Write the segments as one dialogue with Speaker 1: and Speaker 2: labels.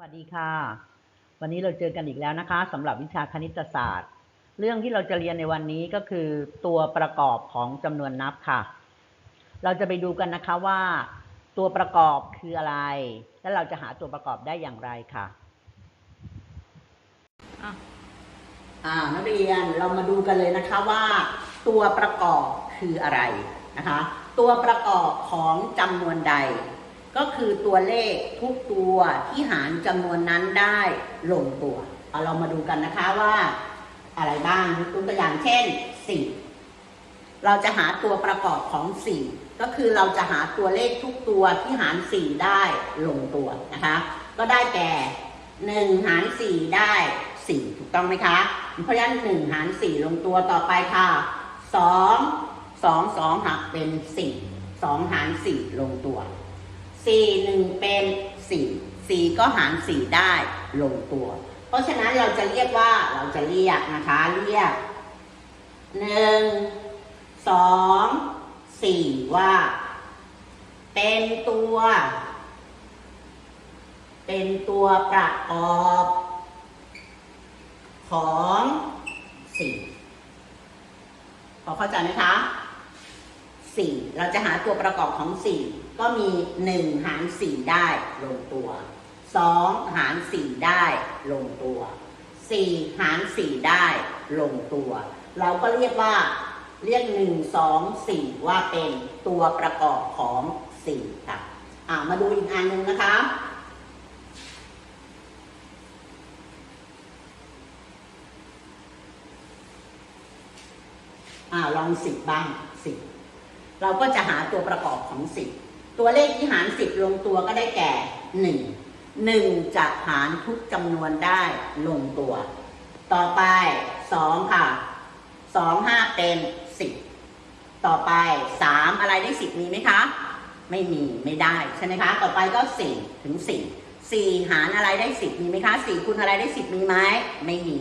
Speaker 1: สวัสดีค่ะ วันนี้เราเจอกันอีกแล้วนะคะสำหรับวิชาคณิตศาสตร์ เรื่องที่เราจะเรียนในวันนี้ก็คือตัวประกอบของจำนวนนับค่ะ เราจะไปดูกันนะคะว่า ตัวประกอบคืออะไร และเราจะหาตัวประกอบได้อย่างไรค่ะอะอ่านักเรียนเรามาดูกันเลยนะคะว่า ตัวประกอบคืออะไรนะคะ ตัวประกอบของจำนวนใด ก็คือตัวเลขทุกตัวที่หารจำนวนนั้นได้ลงตัวเอาเรามาดูกันนะคะว่า อะไรบ้างยกตัวอย่างเช่น 4 เราจะหาตัวประกอบของ 4 ก็คือเราจะหาตัวเลขทุกตัวที่หาร 4 ได้ลงตัวนะคะ ก็ได้แก่ 1 หาร 4 ได้ 4 ถูกต้องไหมคะ เพราะฉะนั้น 1 หาร 4 ลงตัวต่อไปค่ะ 2 2 2 หักเป็น 4 2 หาร 4 ลงตัว สี่หนึ่งเป็นสี่สี่ก็หารสี่ได้ลงตัว เพราะฉะนั้นเราจะเรียกว่าเราจะเรียกนะคะเรียกหนึ่งสองสี่ว่า เป็นตัว เป็นตัวประกอบ ของสี่พอเข้าใจไหมคะ สี่เราจะหาตัวประกอบของสี่ก็มีหนึ่งหารสี่ได้ลงตัวสองหารสี่ได้ลงตัวสี่หารสี่ได้ลงตัว เราก็เรียกว่าเรียกหนึ่งสองสี่ว่าเป็นตัวประกอบของสี่ค่ะอ่ามาดูอีกอันหนึ่งนะคะอ่าลองสิบบ้างสิบ เราก็จะหาตัวประกอบของสิบตัวเลขที่หารสิบลงตัวก็ได้แก่หนึ่งหนึ่งจะหารทุกจำนวนได้ลงตัว ต่อไปสองค่ะสองห้าเป็นสิบต่อไปสามอะไรได้สิบมีไหมคะ ไม่มีไม่ได้ใช่ไหมคะ ต่อไปก็สี่ถึงสี่สี่หารอะไรได้สิบมีไหมคะสี่คูณอะไรได้สิบมีไหมไม่มี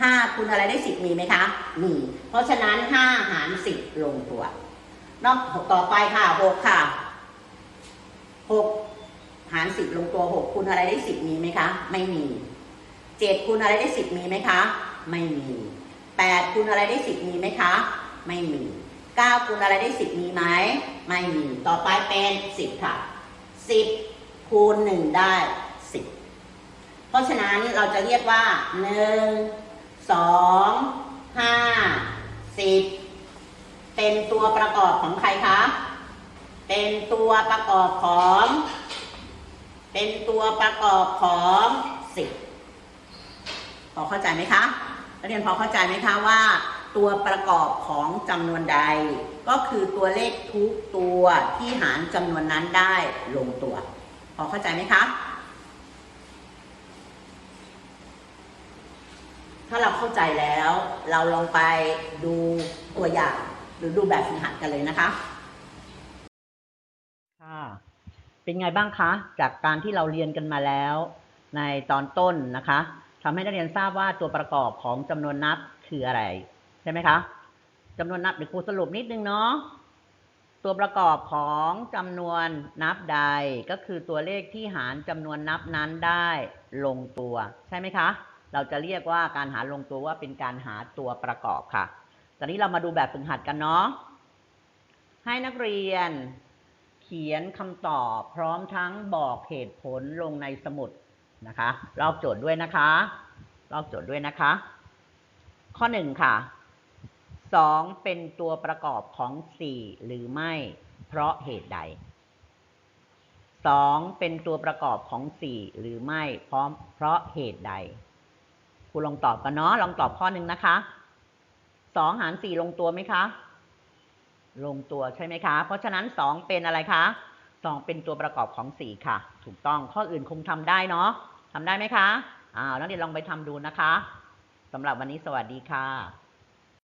Speaker 1: ห้าคูณอะไรได้สิบมีไหมคะ มี เพราะฉะนั้นห้าหารสิบลงตัว นอกต่อไปค่ะหกค่ะหกหารสิบลงตัวหกคูณอะไรได้สิบมีไหมคะ ไม่มีเจ็ดคูณอะไรได้สิบมีไหมคะ ไม่มีแปดคูณอะไรได้สิบมีไหมคะ ไม่มีเก้าคูณอะไรได้สิบมีไหมไม่มี ต่อไปเป็นสิบค่ะสิบคูณหนึ่งได้สิบเพราะฉะนั้นเราจะเรียกว่าหนึ่งสองห้าสิบ เป็นตัวประกอบของใครคะ เป็นตัวประกอบของ เป็นตัวประกอบของสิบพอเข้าใจไหมคะนักเรียนพอเข้าใจไหมคะว่า ตัวประกอบของจำนวนใด ก็คือตัวเลขทุกตัวที่หารจำนวนนั้นได้ลงตัว พอเข้าใจไหมคะถ้าเราเข้าใจแล้วเราลองไปดูตัวอย่าง หรือดูแบบฝึกหัดกันเลยนะคะค่ะเป็นไงบ้างคะ จากการที่เราเรียนกันมาแล้ว ในตอนต้นนะคะทำให้นักเรียนทราบว่าตัวประกอบของจำนวนนับคืออะไร ใช่ไหมคะจำนวนนับเดี๋ยวครูสรุปนิดนึงเนาะตัวประกอบของจำนวนนับใดก็คือตัวเลขที่หารจำนวนนับนั้นได้ลงตัว ใช่ไหมคะ เราจะเรียกว่าการหารลงตัวว่าเป็นการหาตัวประกอบค่ะ ตอนนี้เรามาดูแบบฝึกหัดกันเนาะ ให้นักเรียน เขียนคำตอบพร้อมทั้งบอกเหตุผลลงในสมุดนะคะ ลอกโจทย์ด้วยนะคะ ลอกโจทย์ด้วยนะคะ ข้อหนึ่งค่ะสองเป็นตัวประกอบของสี่หรือไม่ เพราะเหตุใดสองเป็นตัวประกอบของสี่หรือไม่พราะเพราะเหตุใดครูลองตอบกันเนาะ ลองตอบข้อหนึ่งนะคะ สองหารสี่ลงตัวไหมคะ ลงตัวใช่ไหมคะ เพราะฉะนั้นสองเป็นอะไรคะสองเป็นตัวประกอบของสี่ค่ะ ถูกต้องข้ออื่นคงทำได้เนาะทำได้ไหมคะอ้าวนักเรียนลองไปทำดูนะคะสำหรับวันนี้สวัสดีค่ะ